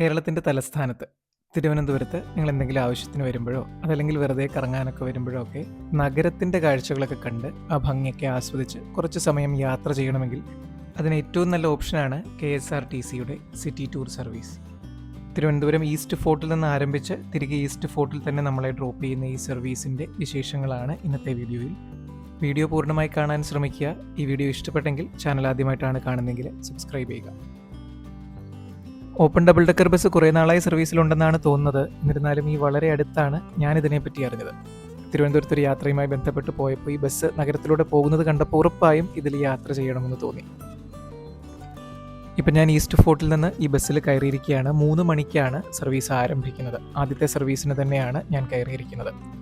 കേരളത്തിന്റെ തലസ്ഥാനത്ത്. തിരുവനന്തപുരത്ത് നിങ്ങൾ എന്തെങ്കിലും ആവശ്യത്തിന് വരുമ്പോഴോ അതല്ലെങ്കിൽ വെറുതെ കറങ്ങാനൊക്കെ വരുമ്പോഴോ ഒക്കെ നഗരത്തിന്റെ കാഴ്ചകളൊക്കെ കണ്ട് ആ ഭംഗിയൊക്കെ ആസ്വദിച്ച് കുറച്ച് സമയം യാത്ര ചെയ്യണമെങ്കിൽ അതിന് ഏറ്റവും നല്ല ഓപ്ഷനാണ് കെ എസ് ആർ ടി സിയുടെ city tour service. Thiruvananthapuram east ഫോർട്ടിൽ നിന്ന് ആരംഭിച്ച് തിരികെ ഈസ്റ്റ് ഫോർട്ടിൽ തന്നെ നമ്മളെ ഡ്രോപ്പ് ചെയ്യുന്ന ഈ സർവീസിന്റെ വിശേഷങ്ങളാണ് ഇന്നത്തെ വീഡിയോയിൽ. വീഡിയോ പൂർണമായി കാണാൻ ശ്രമിക്കുക. ഈ വീഡിയോ ഇഷ്ടപ്പെട്ടെങ്കിൽ ചാനൽ ആദ്യമായിട്ടാണ് കാണുന്നതെങ്കിൽ സബ്സ്ക്രൈബ് ചെയ്യുക. ഓപ്പൺ ഡബിൾ ഡെക്കർ ബസ് കുറേ നാളായി സർവീസിലുണ്ടെന്നാണ് തോന്നുന്നത്. എന്നിരുന്നാലും ഈ വളരെ അടുത്താണ് ഞാൻ ഇതിനെപ്പറ്റി അറിഞ്ഞത്. തിരുവനന്തപുരത്ത് ഒരു യാത്രയുമായി ബന്ധപ്പെട്ട് പോയപ്പോൾ ഈ ബസ് നഗരത്തിലൂടെ പോകുന്നത് കണ്ടപ്പോൾ ഉറപ്പായും ഇതിൽ യാത്ര ചെയ്യണമെന്ന് തോന്നി. ഇപ്പം ഞാൻ ഈസ്റ്റ് ഫോർട്ടിൽ നിന്ന് ഈ ബസ്സിൽ കയറിയിരിക്കുകയാണ്. മൂന്ന് മണിക്കാണ് സർവീസ് ആരംഭിക്കുന്നത്. ആദ്യത്തെ സർവീസിന് തന്നെയാണ് ഞാൻ കയറിയിരിക്കുന്നത്.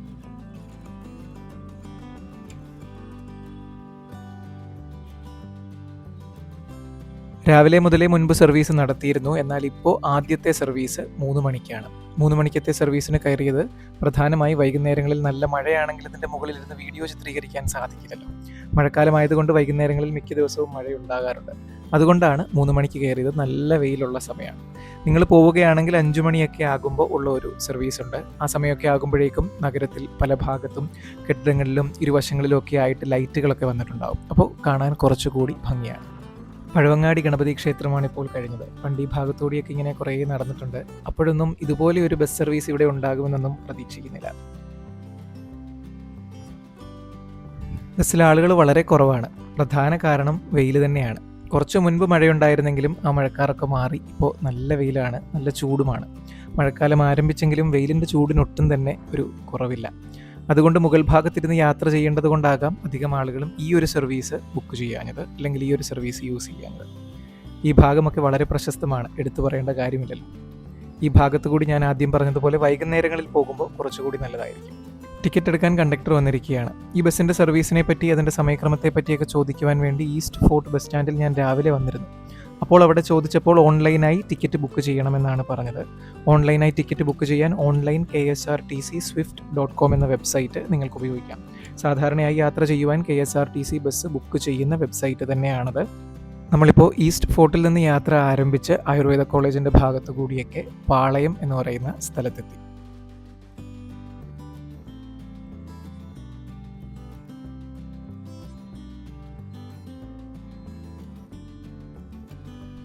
രാവിലെ മുതലേ മുൻപ് സർവീസ് നടത്തിയിരുന്നു. എന്നാൽ ഇപ്പോൾ ആദ്യത്തെ സർവീസ് മൂന്ന് മണിക്കാണ്. മൂന്ന് മണിക്കത്തെ സർവീസിന് കയറിയത് പ്രധാനമായി വൈകുന്നേരങ്ങളിൽ നല്ല മഴയാണെങ്കിൽ ഇതിന്റെ മുകളിൽ ഇരുന്ന് വീഡിയോ ചിത്രീകരിക്കാൻ സാധിക്കില്ലല്ലോ. മഴക്കാലമായതുകൊണ്ട് വൈകുന്നേരങ്ങളിൽ മിക്ക ദിവസവും മഴയുണ്ടാകാറുണ്ട്. അതുകൊണ്ടാണ് മൂന്ന് മണിക്ക് കയറിയത് നല്ല വെയിലുള്ള സമയമാണ്. നിങ്ങൾ പോവുകയാണെങ്കിൽ അഞ്ചു മണിയൊക്കെ ആകുമ്പോൾ ഉള്ള ഒരു സർവീസ് ഉണ്ട്. ആ സമയമൊക്കെ ആകുമ്പോഴേക്കും നഗരത്തിൽ പല ഭാഗത്തും കെട്ടിടങ്ങളിലും ഇരുവശങ്ങളിലും ഒക്കെ ആയിട്ട് ലൈറ്റുകളൊക്കെ വന്നിട്ടുണ്ടാകും അപ്പോൾ കാണാൻ കുറച്ചുകൂടി ഭംഗിയാണ്. പഴവങ്ങാടി ഗണപതി ക്ഷേത്രമാണ് ഇപ്പോൾ കഴിഞ്ഞത്. പണ്ട് ഈ ഭാഗത്തൂടിയൊക്കെ ഇങ്ങനെ കുറേ നടന്നിട്ടുണ്ട്. അപ്പോഴൊന്നും ഇതുപോലെ ഒരു ബസ് സർവീസ് ഇവിടെ ഉണ്ടാകുമെന്നൊന്നും പ്രതീക്ഷിക്കുന്നില്ല. ബസ്സിലെ ആളുകൾ വളരെ കുറവാണ്. പ്രധാന കാരണം വെയിൽ തന്നെയാണ്. കുറച്ച് മുൻപ് മഴയുണ്ടായിരുന്നെങ്കിലും ആ മഴക്കാറൊക്കെ മാറി. ഇപ്പോൾ നല്ല വെയിലാണ്. നല്ല ചൂടുമാണ്. മഴക്കാലം ആരംഭിച്ചെങ്കിലും വെയിലിന്റെ ചൂടിനൊട്ടും തന്നെ ഒരു കുറവില്ല. അതുകൊണ്ട് മുകൾ ഭാഗത്തിരുന്ന് യാത്ര ചെയ്യേണ്ടത് കൊണ്ടാകാം അധികം ആളുകളും ഈ ഒരു സർവീസ് ബുക്ക് ചെയ്യാഞ്ഞത് അല്ലെങ്കിൽ ഈ ഒരു സർവീസ് യൂസ് ചെയ്യാഞ്ഞത്. ഈ ഭാഗമൊക്കെ വളരെ പ്രശസ്തമാണ് എടുത്തു പറയേണ്ട കാര്യമില്ലല്ലോ. ഈ ഭാഗത്തു കൂടി ഞാൻ ആദ്യം പറഞ്ഞതുപോലെ വൈകുന്നേരങ്ങളിൽ പോകുമ്പോൾ കുറച്ചുകൂടി നല്ലതായിരിക്കും. ടിക്കറ്റ് എടുക്കാൻ കണ്ടക്ടർ വന്നിരിക്കുകയാണ്. ഈ ബസ്സിന്റെ സർവീസിനെ പറ്റി അതിന്റെ സമയക്രമത്തെ പറ്റിയൊക്കെ ചോദിക്കുവാൻ വേണ്ടി ഈസ്റ്റ് ഫോർട്ട് ബസ് സ്റ്റാൻഡിൽ ഞാൻ രാവിലെ വന്നിരുന്നു. അപ്പോൾ അവിടെ ചോദിച്ചപ്പോൾ ഓൺലൈനായി ടിക്കറ്റ് ബുക്ക് ചെയ്യണമെന്നാണ് പറഞ്ഞത്. ഓൺലൈനായി ടിക്കറ്റ് ബുക്ക് ചെയ്യാൻ online K S R T C Swift dot com എന്ന വെബ്സൈറ്റ് നിങ്ങൾക്ക് ഉപയോഗിക്കാം. സാധാരണയായി യാത്ര ചെയ്യുവാൻ K S R T C bus book ചെയ്യുന്ന വെബ്സൈറ്റ് തന്നെയാണത്. നമ്മളിപ്പോൾ ഈസ്റ്റ് ഫോർട്ടിൽ നിന്ന് യാത്ര ആരംഭിച്ച് ആയുർവേദ കോളേജിന്റെ ഭാഗത്തു കൂടിയൊക്കെ പാളയം എന്ന് പറയുന്ന സ്ഥലത്തെത്തി.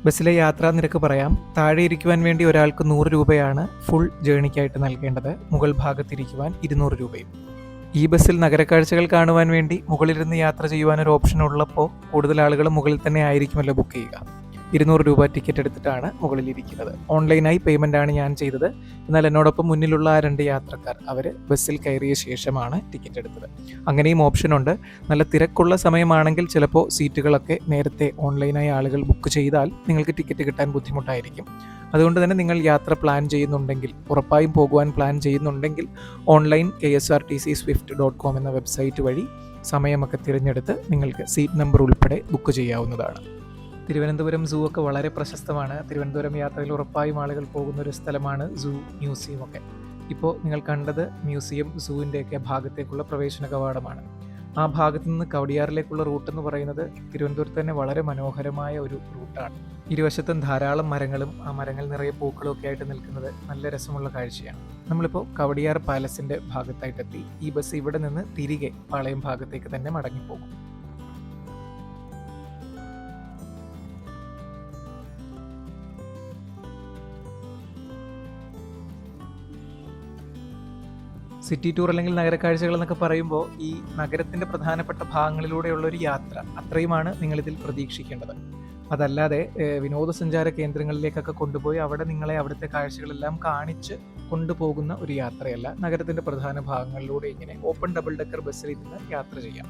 ബസ്സിലെ യാത്രാ നിരക്ക് പറയാം. താഴെ ഇരിക്കുവാൻ വേണ്ടി ഒരാൾക്ക് നൂറ് രൂപയാണ് ഫുൾ ജേണിക്കായിട്ട് നൽകേണ്ടത്. മുകൾ ഭാഗത്തിരിക്കുവാൻ ഇരുന്നൂറ് രൂപയും. ഈ ബസ്സിൽ നഗരക്കാഴ്ചകൾ കാണുവാൻ വേണ്ടി മുകളിലിരുന്ന് യാത്ര ചെയ്യുവാനൊരു ഓപ്ഷൻ ഉള്ളപ്പോൾ കൂടുതൽ ആളുകൾ മുകളിൽ തന്നെ ആയിരിക്കുമല്ലോ ബുക്ക് ചെയ്യുക. ഇരുന്നൂറ് രൂപ ടിക്കറ്റ് എടുത്തിട്ടാണ് മുകളിലിരിക്കുന്നത്. ഓൺലൈനായി പേയ്മെന്റ് ആണ് ഞാൻ ചെയ്തത്. എന്നാൽ എന്നോടൊപ്പം മുന്നിലുള്ള ആ രണ്ട് യാത്രക്കാർ അവർ ബസ്സിൽ കയറിയ ശേഷമാണ് ടിക്കറ്റ് എടുത്തത്. അങ്ങനെയും ഓപ്ഷനുണ്ട് നല്ല തിരക്കുള്ള സമയമാണെങ്കിൽ ചിലപ്പോൾ സീറ്റുകളൊക്കെ നേരത്തെ ഓൺലൈനായി ആളുകൾ ബുക്ക് ചെയ്താൽ നിങ്ങൾക്ക് ടിക്കറ്റ് കിട്ടാൻ ബുദ്ധിമുട്ടായിരിക്കും. അതുകൊണ്ട് തന്നെ നിങ്ങൾ യാത്ര പ്ലാൻ ചെയ്യുന്നുണ്ടെങ്കിൽ ഉറപ്പായും പോകുവാൻ പ്ലാൻ ചെയ്യുന്നുണ്ടെങ്കിൽ online K S R T C Swift dot com എന്ന വെബ്സൈറ്റ് വഴി സമയമൊക്കെ തിരഞ്ഞെടുത്ത് നിങ്ങൾക്ക് സീറ്റ് നമ്പർ ഉൾപ്പെടെ ബുക്ക് ചെയ്യാവുന്നതാണ്. തിരുവനന്തപുരം സൂ ഒക്കെ വളരെ പ്രശസ്തമാണ്. തിരുവനന്തപുരം യാത്രയിൽ ഉറപ്പായും ആളുകൾ പോകുന്ന ഒരു സ്ഥലമാണ് സൂ മ്യൂസിയം ഒക്കെ. ഇപ്പോൾ നിങ്ങൾ കണ്ടത് മ്യൂസിയം സൂവിന്റെയൊക്കെ ഭാഗത്തേക്കുള്ള പ്രവേശന കവാടമാണ്. ആ ഭാഗത്തു നിന്ന് കവടിയാറിലേക്കുള്ള റൂട്ട് എന്ന് പറയുന്നത് തിരുവനന്തപുരത്ത് തന്നെ വളരെ മനോഹരമായ ഒരു റൂട്ടാണ്. ഇരുവശത്തും ധാരാളം മരങ്ങളും ആ മരങ്ങൾ നിറയെ പൂക്കളും ഒക്കെ ആയിട്ട് നിൽക്കുന്നത് നല്ല രസമുള്ള കാഴ്ചയാണ്. നമ്മളിപ്പോൾ കവടിയാർ പാലസിന്റെ ഭാഗത്തായിട്ടെത്തി. ഈ ബസ് ഇവിടെ നിന്ന് തിരികെ പാളയം ഭാഗത്തേക്ക് തന്നെ മടങ്ങിപ്പോകും. സിറ്റി ടൂർ അല്ലെങ്കിൽ നഗരക്കാഴ്ചകൾ എന്നൊക്കെ പറയുമ്പോൾ ഈ നഗരത്തിന്റെ പ്രധാനപ്പെട്ട ഭാഗങ്ങളിലൂടെയുള്ള ഒരു യാത്ര അത്രയുമാണ് നിങ്ങളിതിൽ പ്രതീക്ഷിക്കേണ്ടത്. അതല്ലാതെ വിനോദസഞ്ചാര കേന്ദ്രങ്ങളിലേക്കൊക്കെ കൊണ്ടുപോയി അവിടെ നിങ്ങളെ അവിടുത്തെ കാഴ്ചകളെല്ലാം കാണിച്ച് കൊണ്ടുപോകുന്ന ഒരു യാത്രയല്ല. നഗരത്തിന്റെ പ്രധാന ഭാഗങ്ങളിലൂടെ ഇങ്ങനെ ഓപ്പൺ ഡബിൾ ഡെക്കർ ബസ്സിൽ ഇരുന്ന് യാത്ര ചെയ്യാം.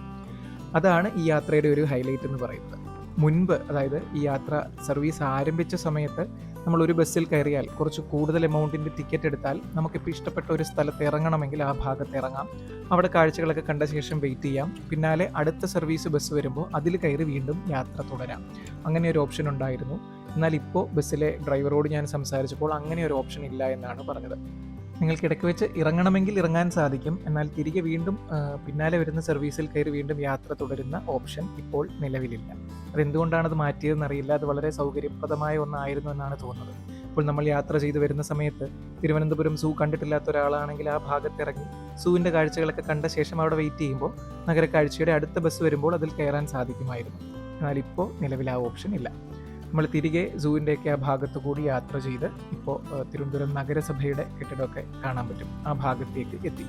അതാണ് ഈ യാത്രയുടെ ഒരു ഹൈലൈറ്റ് എന്ന് പറയുന്നത്. മുൻപ് അതായത് ഈ യാത്ര സർവീസ് ആരംഭിച്ച സമയത്ത് നമ്മൾ ഒരു ബസ്സിൽ കയറിയാൽ കുറച്ച് കൂടുതൽ എമൗണ്ടിന്റെ ടിക്കറ്റ് എടുത്താൽ നമുക്കിപ്പോൾ ഇഷ്ടപ്പെട്ട ഒരു സ്ഥലത്ത് ഇറങ്ങണമെങ്കിൽ ആ ഭാഗത്ത് ഇറങ്ങാം. അവിടെ കാഴ്ചകളൊക്കെ കണ്ട ശേഷം വെയിറ്റ് ചെയ്യാം. പിന്നാലെ അടുത്ത സർവീസ് ബസ് വരുമ്പോൾ അതിൽ കയറി വീണ്ടും യാത്ര തുടരാം. അങ്ങനെ ഒരു ഓപ്ഷൻ ഉണ്ടായിരുന്നു. എന്നാൽ ഇപ്പോൾ ബസ്സിലെ ഡ്രൈവറോട് ഞാൻ സംസാരിച്ചപ്പോൾ അങ്ങനെ ഒരു ഓപ്ഷൻ ഇല്ല എന്നാണ് പറഞ്ഞത്. നിങ്ങൾക്ക് ഇടയ്ക്ക് വെച്ച് ഇറങ്ങണമെങ്കിൽ ഇറങ്ങാൻ സാധിക്കും. എന്നാൽ തിരികെ വീണ്ടും പിന്നാലെ വരുന്ന സർവീസിൽ കയറി വീണ്ടും യാത്ര തുടരുന്ന ഓപ്ഷൻ ഇപ്പോൾ നിലവിലില്ല. അതെന്തുകൊണ്ടാണ് അത് മാറ്റിയതെന്ന് അറിയില്ല. അത് വളരെ സൗകര്യപ്രദമായ ഒന്നായിരുന്നു എന്നാണ് തോന്നുന്നത്. ഇപ്പോൾ നമ്മൾ യാത്ര ചെയ്തു വരുന്ന സമയത്ത് തിരുവനന്തപുരം സൂ കണ്ടിട്ടില്ലാത്ത ഒരാളാണെങ്കിൽ ആ ഭാഗത്ത് ഇറങ്ങി സൂവിന്റെ കാഴ്ചകളൊക്കെ കണ്ട ശേഷം അവിടെ വെയിറ്റ് ചെയ്യുമ്പോൾ നഗരക്കാഴ്ചയുടെ അടുത്ത ബസ് വരുമ്പോൾ അതിൽ കയറാൻ സാധിക്കുമായിരുന്നു. എന്നാൽ ഇപ്പോൾ നിലവിൽ ആ ഓപ്ഷൻ ഇല്ല. നമ്മൾ തിരികെ സൂവിന്റെയൊക്കെ ആ ഭാഗത്ത് കൂടി യാത്ര ചെയ്ത് ഇപ്പോൾ തിരുവനന്തപുരം നഗരസഭയുടെ കെട്ടിടമൊക്കെ കാണാൻ പറ്റും. ആ ഭാഗത്തേക്ക് എത്തി.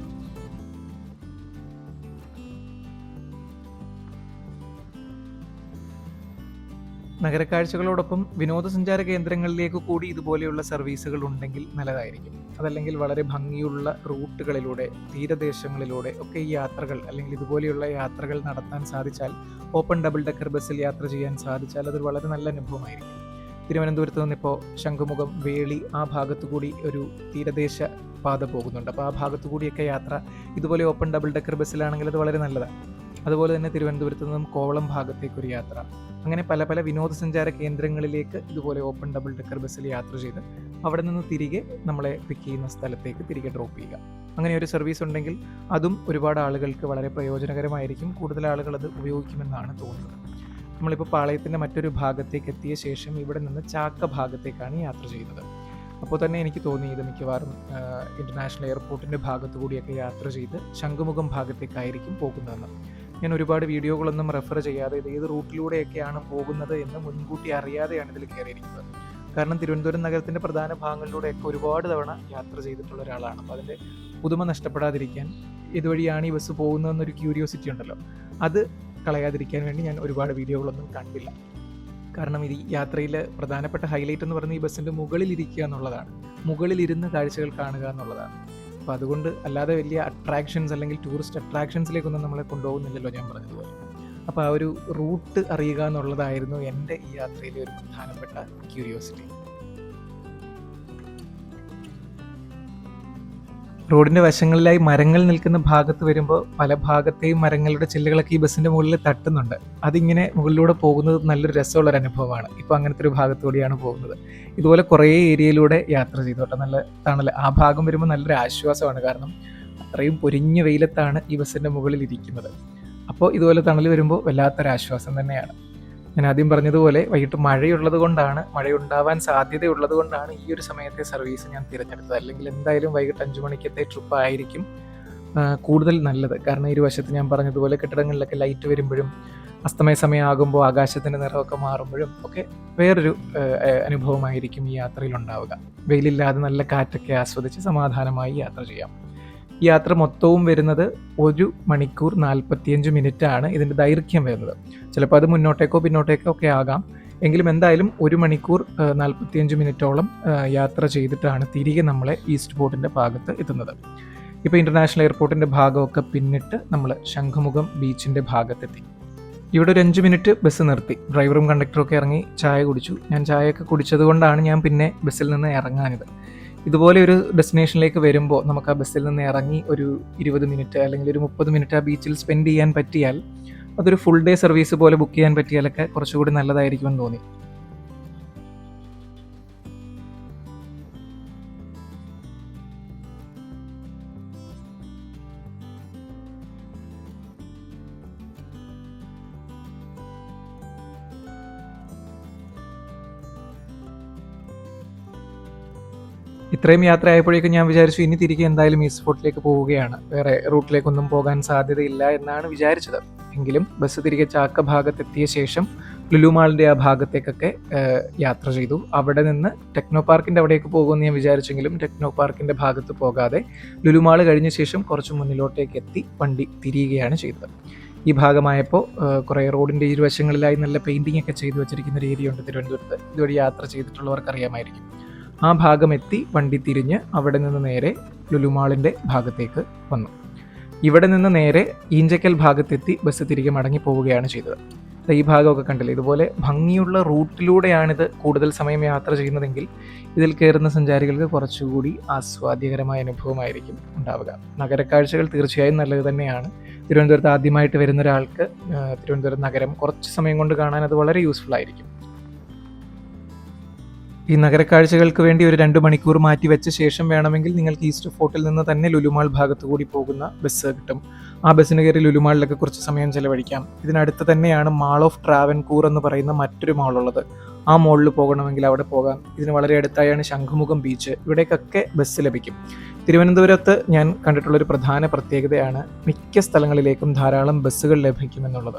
നഗരക്കാഴ്ചകളോടൊപ്പം വിനോദസഞ്ചാര കേന്ദ്രങ്ങളിലേക്ക് കൂടി ഇതുപോലെയുള്ള സർവീസുകൾ ഉണ്ടെങ്കിൽ നല്ലതായിരിക്കും. അതല്ലെങ്കിൽ വളരെ ഭംഗിയുള്ള റൂട്ടുകളിലൂടെ തീരദേശങ്ങളിലൂടെ ഒക്കെ ഈ യാത്രകൾ അല്ലെങ്കിൽ ഇതുപോലെയുള്ള യാത്രകൾ നടത്താൻ സാധിച്ചാൽ ഓപ്പൺ ഡബിൾ ഡെക്കർ ബസ്സിൽ യാത്ര ചെയ്യാൻ സാധിച്ചാൽ അതൊരു വളരെ നല്ല അനുഭവമായിരിക്കും. തിരുവനന്തപുരത്ത് നിന്നിപ്പോൾ ശംഖുമുഖം വേളി ആ ഭാഗത്തു കൂടി ഒരു തീരദേശ പാത പോകുന്നുണ്ട്. അപ്പോൾ ആ ഭാഗത്തു കൂടിയൊക്കെ യാത്ര ഇതുപോലെ ഓപ്പൺ ഡബിൾ ഡെക്കർ ബസ്സിലാണെങ്കിൽ അത് വളരെ നല്ലതാണ്. അതുപോലെ തന്നെ തിരുവനന്തപുരത്ത് നിന്നും കോവളം ഭാഗത്തേക്കൊരു യാത്ര. അങ്ങനെ പല പല വിനോദസഞ്ചാര കേന്ദ്രങ്ങളിലേക്ക് ഇതുപോലെ ഓപ്പൺ ഡബിൾ ഡെക്കർ ബസ്സിൽ യാത്ര ചെയ്ത് അവിടെ നിന്ന് തിരികെ നമ്മളെ പിക്ക് ചെയ്യുന്ന സ്ഥലത്തേക്ക് തിരികെ ഡ്രോപ്പ് ചെയ്യുക. അങ്ങനെ ഒരു സർവീസ് ഉണ്ടെങ്കിൽ അതും ഒരുപാട് ആളുകൾക്ക് വളരെ പ്രയോജനകരമായിരിക്കും. കൂടുതൽ ആളുകൾ അത് ഉപയോഗിക്കുമെന്നാണ് തോന്നുന്നത്. നമ്മളിപ്പോൾ പാളയത്തിന്റെ മറ്റൊരു ഭാഗത്തേക്ക് എത്തിയ ശേഷം ഇവിടെ നിന്ന് ചാക്ക ഭാഗത്തേക്കാണ് യാത്ര ചെയ്യുന്നത്. അപ്പോൾ തന്നെ എനിക്ക് തോന്നി ഇത് മിക്കവാറും ഇന്റർനാഷണൽ എയർപോർട്ടിന്റെ ഭാഗത്തു കൂടിയൊക്കെ യാത്ര ചെയ്ത് ശംഖുമുഖം ഭാഗത്തേക്കായിരിക്കും പോകുന്നതെന്ന്. ഞാൻ ഒരുപാട് വീഡിയോകളൊന്നും റെഫർ ചെയ്യാതെ ഇത് ഏത് റൂട്ടിലൂടെയൊക്കെയാണ് പോകുന്നത് എന്ന് മുൻകൂട്ടി അറിയാതെയാണ് ഇതിൽ കയറിയിരിക്കുന്നത്. കാരണം തിരുവനന്തപുരം നഗരത്തിന്റെ പ്രധാന ഭാഗങ്ങളിലൂടെയൊക്കെ ഒരുപാട് തവണ യാത്ര ചെയ്തിട്ടുള്ള ഒരാളാണ്. അപ്പോൾ അതിന്റെ പുതുമ നഷ്ടപ്പെടാതിരിക്കാൻ ഇതുവഴിയാണ് ഈ ബസ് പോകുന്നതെന്നൊരു ക്യൂരിയോസിറ്റി ഉണ്ടല്ലോ. അത് കളയാതിരിക്കാൻ വേണ്ടി ഞാൻ ഒരുപാട് വീഡിയോകളൊന്നും കണ്ടില്ല. കാരണം ഇത് ഈ യാത്രയിൽ പ്രധാനപ്പെട്ട ഹൈലൈറ്റ് എന്ന് പറയുന്നത് ഈ ബസ്സിന്റെ മുകളിലിരിക്കുക എന്നുള്ളതാണ്. മുകളിലിരുന്ന് കാഴ്ചകൾ കാണുക എന്നുള്ളതാണ്. അപ്പോൾ അതുകൊണ്ട് അല്ലാതെ വലിയ അട്രാക്ഷൻസ് അല്ലെങ്കിൽ ടൂറിസ്റ്റ് അട്രാക്ഷൻസിലേക്കൊന്നും നമ്മളെ കൊണ്ടുപോകുന്നില്ലല്ലോ ഞാൻ പറഞ്ഞതുപോലെ. അപ്പോൾ ആ ഒരു റൂട്ട് അറിയുക എന്നുള്ളതായിരുന്നു എന്റെ ഈ യാത്രയിലെ ഒരു പ്രധാനപ്പെട്ട ക്യൂരിയോസിറ്റി റോഡിന്റെ വശങ്ങളിലായി മരങ്ങൾ നിൽക്കുന്ന ഭാഗത്ത് വരുമ്പോൾ പല ഭാഗത്തെയും മരങ്ങളുടെ ചില്ലകളൊക്കെ ഈ ബസ്സിന്റെ മുകളിൽ തട്ടുന്നുണ്ട്. അതിങ്ങനെ മുകളിലൂടെ പോകുന്നത് നല്ലൊരു രസമുള്ള ഒരു അനുഭവമാണ്. ഇപ്പോൾ അങ്ങനത്തെ ഒരു ഭാഗത്തൂടെയാണ് പോകുന്നത്. ഇതുപോലെ കുറേ ഏരിയയിലൂടെ യാത്ര ചെയ്തോട്ടെ. നല്ല തണൽ ആ ഭാഗം വരുമ്പോൾ നല്ലൊരു ആശ്വാസമാണ്. കാരണം അത്രയും പൊരിഞ്ഞ വെയിലത്താണ് ഈ ബസ്സിന്റെ മുകളിൽ ഇരിക്കുന്നത്. അപ്പോൾ ഇതുപോലെ തണൽ വരുമ്പോൾ വല്ലാത്തൊരു ആശ്വാസം തന്നെയാണ്. ഞാൻ ആദ്യം പറഞ്ഞതുപോലെ വൈകിട്ട് മഴയുള്ളത് കൊണ്ടാണ് മഴയുണ്ടാവാൻ സാധ്യതയുള്ളത് കൊണ്ടാണ് ഈ ഒരു സമയത്തെ സർവീസ് ഞാൻ തിരഞ്ഞെടുത്തത്. അല്ലെങ്കിൽ എന്തായാലും വൈകിട്ട് അഞ്ചു മണിക്കത്തെ ട്രിപ്പ് ആയിരിക്കും കൂടുതൽ നല്ലത്. കാരണം ഇരുവശത്ത് ഞാൻ പറഞ്ഞതുപോലെ കെട്ടിടങ്ങളിലൊക്കെ ലൈറ്റ് വരുമ്പോഴും അസ്തമയ സമയമാകുമ്പോൾ ആകാശത്തിന്റെ നിറമൊക്കെ മാറുമ്പോഴും ഒക്കെ വേറൊരു അനുഭവമായിരിക്കും ഈ യാത്രയിൽ ഉണ്ടാവുക. വെയിലില്ലാതെ നല്ല കാറ്റൊക്കെ ആസ്വദിച്ച് സമാധാനമായി യാത്ര ചെയ്യാം. യാത്ര മൊത്തവും വരുന്നത് ഒരു മണിക്കൂർ നാൽപ്പത്തിയഞ്ച് മിനിറ്റ് ആണ് ഇതിന്റെ ദൈർഘ്യം വരുന്നത്. ചിലപ്പോൾ അത് മുന്നോട്ടേക്കോ പിന്നോട്ടേക്കോ ഒക്കെ ആകാം. എങ്കിലും എന്തായാലും ഒരു മണിക്കൂർ നാൽപ്പത്തിയഞ്ച് മിനിറ്റോളം യാത്ര ചെയ്തിട്ടാണ് തിരികെ നമ്മളെ ഈസ്റ്റ് പോർട്ടിന്റെ ഭാഗത്ത് എത്തുന്നത്. ഇപ്പോൾ ഇന്റർനാഷണൽ എയർപോർട്ടിന്റെ ഭാഗമൊക്കെ പിന്നിട്ട് നമ്മൾ ശംഖുമുഖം ബീച്ചിന്റെ ഭാഗത്തെത്തി. ഇവിടെ ഒരു അഞ്ച് മിനിറ്റ് ബസ് നിർത്തി. ഡ്രൈവറും കണ്ടക്ടറും ഒക്കെ ഇറങ്ങി ചായ കുടിച്ചു. ഞാൻ ചായയൊക്കെ കുടിച്ചത് ഞാൻ പിന്നെ ബസ്സിൽ നിന്ന് ഇറങ്ങാനിത് ഇതുപോലെ ഒരു ഡെസ്റ്റിനേഷനിലേക്ക് വരുമ്പോൾ നമുക്ക് ആ ബസ്സിൽ നിന്ന് ഇറങ്ങി ഒരു ഇരുപത് മിനിറ്റ് അല്ലെങ്കിൽ ഒരു മുപ്പത് മിനിറ്റ് ആ ബീച്ചിൽ സ്പെൻഡ് ചെയ്യാൻ പറ്റിയാൽ അതൊരു ഫുൾ ഡേ സർവീസ് പോലെ ബുക്ക് ചെയ്യാൻ പറ്റിയാലൊക്കെ കുറച്ചുകൂടി നല്ലതായിരിക്കുമെന്ന് തോന്നി. ഇത്രയും യാത്ര ആയപ്പോഴേക്കും ഞാൻ വിചാരിച്ചു ഇനി തിരികെ എന്തായാലും ഈ സ്പോട്ടിലേക്ക് പോവുകയാണ്. വേറെ റൂട്ടിലേക്കൊന്നും പോകാൻ സാധ്യതയില്ല എന്നാണ് വിചാരിച്ചത്. എങ്കിലും ബസ് തിരികെ ചാക്ക ഭാഗത്തെത്തിയ ശേഷം ലുലുമാളിന്റെ ആ ഭാഗത്തേക്കൊക്കെ യാത്ര ചെയ്തു. അവിടെ നിന്ന് ടെക്നോ പാർക്കിന്റെ അവിടേക്ക് പോകുമെന്ന് ഞാൻ വിചാരിച്ചെങ്കിലും ടെക്നോ പാർക്കിന്റെ ഭാഗത്ത് പോകാതെ ലുലുമാൾ കഴിഞ്ഞ ശേഷം കുറച്ച് മുന്നിലോട്ടേക്ക് എത്തി വണ്ടി തിരിയുകയാണ് ചെയ്തത്. ഈ ഭാഗമായപ്പോൾ കുറേ റോഡിന്റെ ഇരുവശങ്ങളിലായി നല്ല പെയിന്റിംഗ് ഒക്കെ ചെയ്തു വെച്ചിരിക്കുന്ന ഒരു ഏരിയ ഉണ്ട് തിരുവനന്തപുരത്ത്. ഇതുവഴി യാത്ര ചെയ്തിട്ടുള്ളവർക്ക് അറിയാമായിരിക്കും ആ ഭാഗമെത്തി വണ്ടി തിരിഞ്ഞ് അവിടെ നിന്ന് നേരെ ലുലുമാളിന്റെ ഭാഗത്തേക്ക് വന്നു. ഇവിടെ നിന്ന് നേരെ ഈഞ്ചക്കൽ ഭാഗത്തെത്തി ബസ് തിരികെ മടങ്ങി പോവുകയാണ് ചെയ്തത്. ഈ ഭാഗമൊക്കെ കണ്ടില്ലേ? ഇതുപോലെ ഭംഗിയുള്ള റൂട്ടിലൂടെയാണിത് കൂടുതൽ സമയം യാത്ര ചെയ്യുന്നതെങ്കിൽ ഇതിൽ കയറുന്ന സഞ്ചാരികൾക്ക് കുറച്ചുകൂടി ആസ്വാദ്യകരമായ അനുഭവമായിരിക്കും ഉണ്ടാവുക. നഗരക്കാഴ്ചകൾ തീർച്ചയായും നല്ലത് തന്നെയാണ്. തിരുവനന്തപുരത്ത് ആദ്യമായിട്ട് വരുന്ന ഒരാൾക്ക് തിരുവനന്തപുരം നഗരം കുറച്ച് സമയം കൊണ്ട് കാണാൻ അത് വളരെ യൂസ്ഫുൾ ആയിരിക്കും. ഈ നഗരക്കാഴ്ചകൾക്ക് വേണ്ടി ഒരു രണ്ട് മണിക്കൂർ മാറ്റി വെച്ച ശേഷം വേണമെങ്കിൽ നിങ്ങൾക്ക് ഈസ്റ്റ് ഫോർട്ടിൽ നിന്ന് തന്നെ ലുലുമാൾ ഭാഗത്തു കൂടി പോകുന്ന ബസ് കിട്ടും. ആ ബസ്സിന് കയറി ലുലുമാളിലൊക്കെ കുറച്ച് സമയം ചെലവഴിക്കാം. ഇതിനടുത്ത് തന്നെയാണ് മാൾ ഓഫ് ട്രാവൻകൂർ എന്ന് പറയുന്ന മറ്റൊരു മാൾ ഉള്ളത്. ആ മോളിൽ പോകണമെങ്കിൽ അവിടെ പോകാം. ഇതിന് വളരെ അടുത്തായാണ് ശംഖുമുഖം ബീച്ച് ഇവിടേക്കൊക്കെ ബസ് ലഭിക്കും. തിരുവനന്തപുരത്ത് ഞാൻ കണ്ടിട്ടുള്ള ഒരു പ്രധാന പ്രത്യേകതയാണ് മിക്ക സ്ഥലങ്ങളിലേക്കും ധാരാളം ബസ്സുകൾ ലഭിക്കുമെന്നുള്ളത്.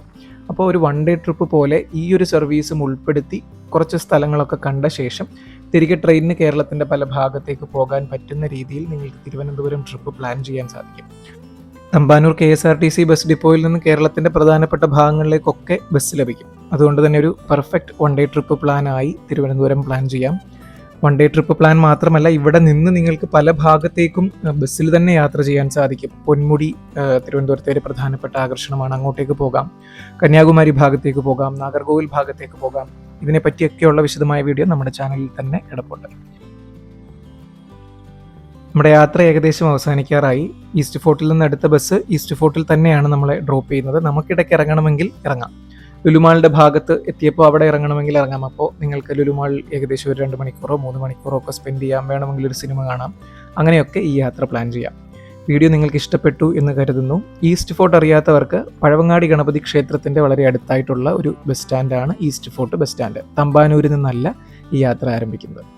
അപ്പോൾ ഒരു വൺ ഡേ ട്രിപ്പ് പോലെ ഈ ഒരു സർവീസും ഉൾപ്പെടുത്തി കുറച്ച് സ്ഥലങ്ങളൊക്കെ കണ്ട ശേഷം തിരികെ ട്രെയിനിന് കേരളത്തിന്റെ പല ഭാഗത്തേക്ക് പോകാൻ പറ്റുന്ന രീതിയിൽ നിങ്ങൾക്ക് തിരുവനന്തപുരം ട്രിപ്പ് പ്ലാൻ ചെയ്യാൻ സാധിക്കും. Thampanoor K S R T C bus ഡിപ്പോയിൽ നിന്ന് കേരളത്തിന്റെ പ്രധാനപ്പെട്ട ഭാഗങ്ങളിലേക്കൊക്കെ ബസ് ലഭിക്കും. അതുകൊണ്ട് തന്നെ ഒരു പെർഫെക്റ്റ് വൺ ഡേ ട്രിപ്പ് പ്ലാനായി തിരുവനന്തപുരം പ്ലാൻ ചെയ്യാം. വൺ ഡേ ട്രിപ്പ് പ്ലാൻ മാത്രമല്ല ഇവിടെ നിന്ന് നിങ്ങൾക്ക് പല ഭാഗത്തേക്കും ബസ്സിൽ തന്നെ യാത്ര ചെയ്യാൻ സാധിക്കും. പൊന്മുടി തിരുവനന്തപുരത്തെ ഒരു പ്രധാനപ്പെട്ട ആകർഷണമാണ്. അങ്ങോട്ടേക്ക് പോകാം. കന്യാകുമാരി ഭാഗത്തേക്ക് പോകാം. നാഗർകോവിൽ ഭാഗത്തേക്ക് പോകാം. ഇതിനെപ്പറ്റിയൊക്കെയുള്ള വിശദമായ വീഡിയോ നമ്മുടെ ചാനലിൽ തന്നെ കിടപ്പുണ്ട് നമ്മുടെ യാത്ര ഏകദേശം അവസാനിക്കാറായി. ഈസ്റ്റ് ഫോർട്ടിൽ നിന്ന് അടുത്ത ബസ് ഈസ്റ്റ് ഫോർട്ടിൽ തന്നെയാണ് നമ്മളെ ഡ്രോപ്പ് ചെയ്യുന്നത്. നമുക്കിടയ്ക്ക് ഇറങ്ങണമെങ്കിൽ ഇറങ്ങാം. ലുലുമാളിന്റെ ഭാഗത്ത് എത്തിയപ്പോൾ അവിടെ ഇറങ്ങണമെങ്കിൽ ഇറങ്ങാം. അപ്പോൾ നിങ്ങൾക്ക് ലുലുമാൾ ഏകദേശം ഒരു രണ്ട് മണിക്കൂറോ മൂന്ന് മണിക്കൂറോ ഒക്കെ സ്പെൻഡ് ചെയ്യാം. വേണമെങ്കിൽ ഒരു സിനിമ കാണാം. അങ്ങനെയൊക്കെ ഈ യാത്ര പ്ലാൻ ചെയ്യാം. വീഡിയോ നിങ്ങൾക്ക് ഇഷ്ടപ്പെട്ടു എന്ന് കരുതുന്നു. ഈസ്റ്റ് ഫോർട്ട് അറിയാത്തവർക്ക് പഴവങ്ങാടി ഗണപതി ക്ഷേത്രത്തിന്റെ വളരെ അടുത്തായിട്ടുള്ള ഒരു ബസ് സ്റ്റാൻഡാണ് ഈസ്റ്റ് ഫോർട്ട് ബസ് സ്റ്റാൻഡ്. തമ്പാനൂരിൽ നിന്നല്ല ഈ യാത്ര ആരംഭിക്കുന്നത്.